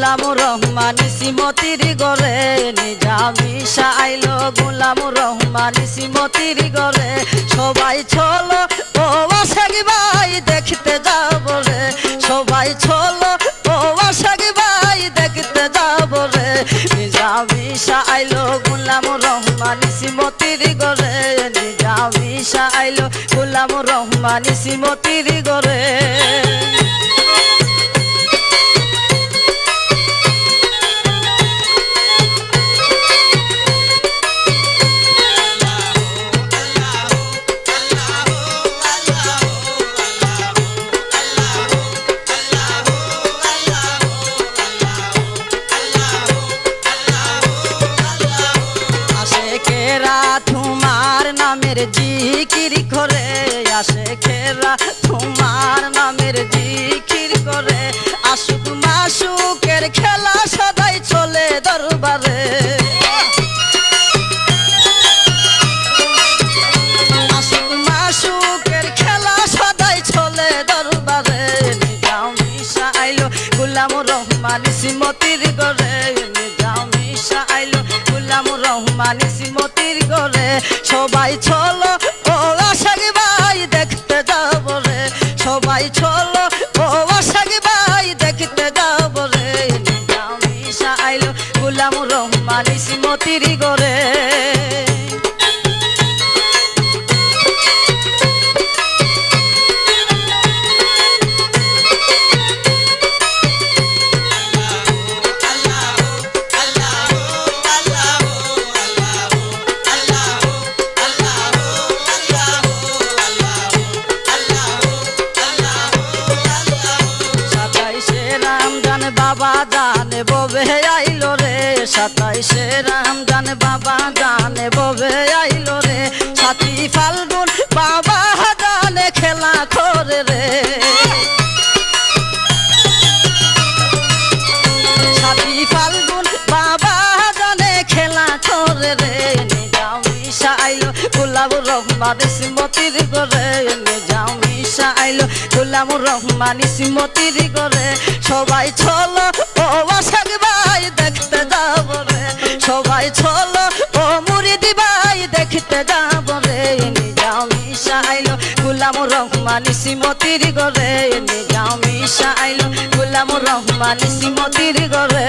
গোলাম রহমান শ্রীমতির গরে নিজামিশা আইলো গোলাম রহমান শ্রীমতির গরে সবাই চলো, ও আশাক ভাই দেখতে যাব রে। সবাই চলো, ও আশাক ভাই দেখতে যাব রে। নিজামিশা আইলো গোলাম রহমান শ্রীমতির গরে নিজামিশা আইলো গোলাম রহমান শ্রীমতির গরে আশেকেরা তোমার নামের জিকির করে আশেকেরা তোমার নামের জিকির করে আশুক মাসুকের খেলা সদাই up. বাবা জানে ববে আইলো রে, সাতাইশে রামজান বাবা জানে ববে আইলো রে। সাথী ফাল্গুন বাবা জানে খেলা করে রে। সাথী ফাল্গুন বাবা জানে খেলা করে রে। নিজাম মিশা আইলো গোলাম রহমান সিমতির করে গোলাম রহমান সিমতির করে সবাই চলো, ও আশাক ভাই, দেখতে যাব রে। সবাই চলো, ও মুরিদি ভাই, দেখতে যাব রে। নিজাম মিশা আইলো গোলাম রহমান সিমতির করে নিজাম মিশা আইলো গোলাম রহমান সিমতির করে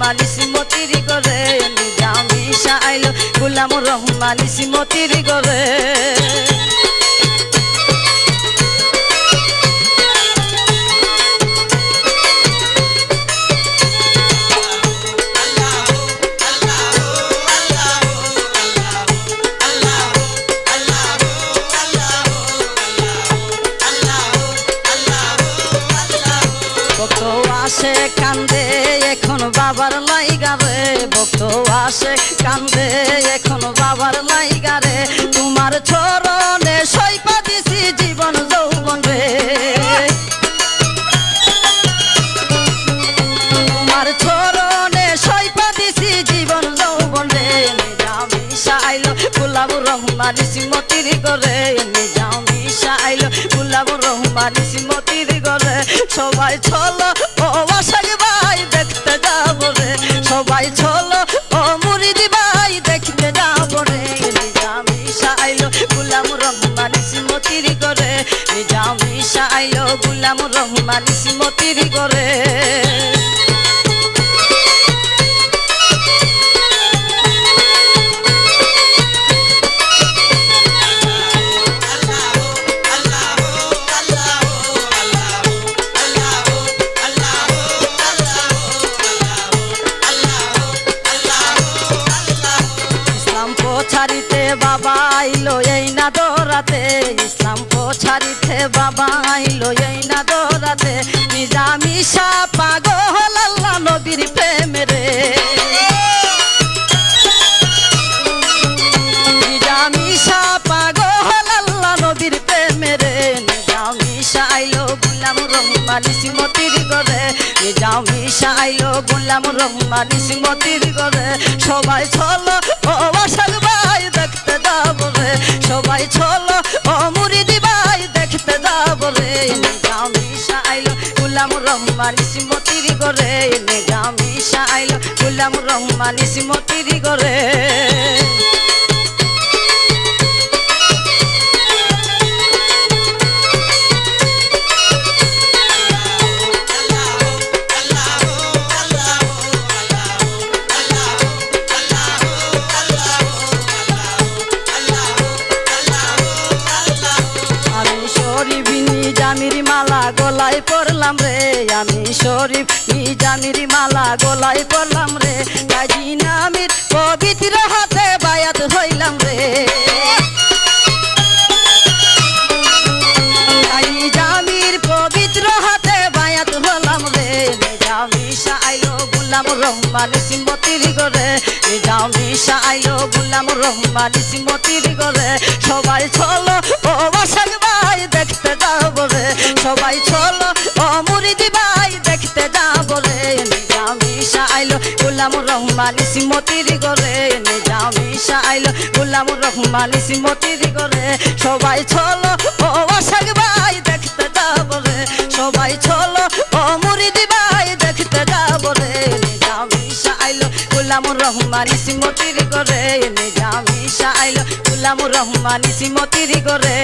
রহমান সিমতির করে নিজাম মিশা আইলো। গোলাম রহমান সিমতির করে রহমান সিমতির করে নিজামিশা আইলো গোলাম রহমান সিমতির করে সবাই চলো, ও আশাক ভাই দেখতে যাব রে। সবাই চলো, ও মুরিদি ভাই দেখতে যাব রে। নিজামিশা আইলো গোলাম রহমান সিমতির করে নিজামিশা আইলো গুলামুর রহমান ইসমতির করে আইলো এই না দৌড়াতে নিজামিশা পাগল, আল্লাহ নবীর নিজামিশা আইলো গুলাম রহমান সিমতির করে নিজামিশা আইলো গুলাম রহমান সিমতির করে সবাই চলো, ও বাসার দেখতে যাব সবাই চলো, ও মুরিদি ভাই দেখতে যাব রে নিজামিশা আইলো গুলাম রহমান সিমতির করে নিজামিশা আইলো গুলাম রহমান সিমতির করে গলায় পড়লাম রে। কাজী নামির পবিত্র হাতে বায়াত হইলাম রে। আইলো গুলাম রহমান সিমতির করে সবাই চলো, ও বাসাক ভাই দেখতে যাব রে। সবাই চলো, ও মুরিদি ভাই দেখতে যাব রে নিজামিশা আইলো গুলাম রহমান সিমতির করে নিজামিশা আইলো গুলাম রহমান সিমতির করে সবাই চলো, ও বাসাক ভাই দেখতে যাব রে। সবাই চলো, ও মুরিদি ভাই দেখতে যাব রে। নিজামিশা আইলো গুলাম রহমান সিমতির করে নিজামিশা আইলো গুলাম রহমান সিমতির করে